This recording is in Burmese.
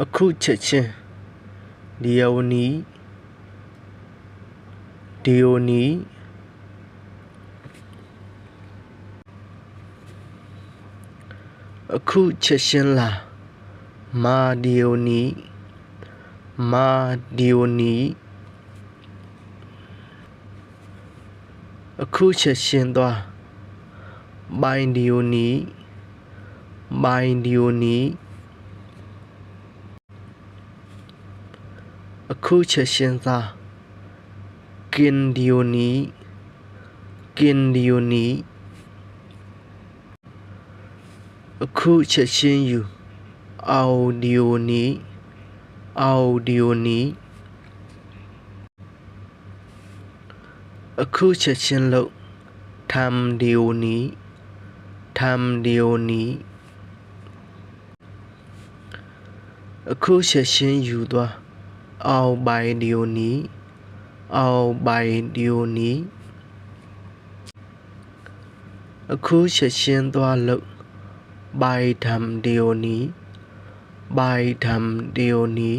အခုချက်ချင်းဒီယိုနီဒီယိုနီအခုချက်ချင်းလာမာဒီယိုနီမာဒီယိုနီအခုချက်ချင်းသွားဘိုင်ဒီယိုနီဘိုင်ဒီယိုနီ အခုချက်ရှင်သာကင်ဒီယိုနီကင်ဒီယိုနီအခုချက်ရှင်ယူအော်ဒီယိုနီအော်ဒီယိုနီအခုချက်ရှင်လို့ထမ်ဒီယိုနီထမ်ဒီယိုနီအခုချက်ရှင်ယူသွား အော်ဘိုင်ဒီယိုနီအော်ဘိုင်ဒီယိုနီအခုချက်ချင်းသွားလို့ဘိုင်ထမ်ဒီယိုနီဘိုင်ထမ်ဒီယိုနီ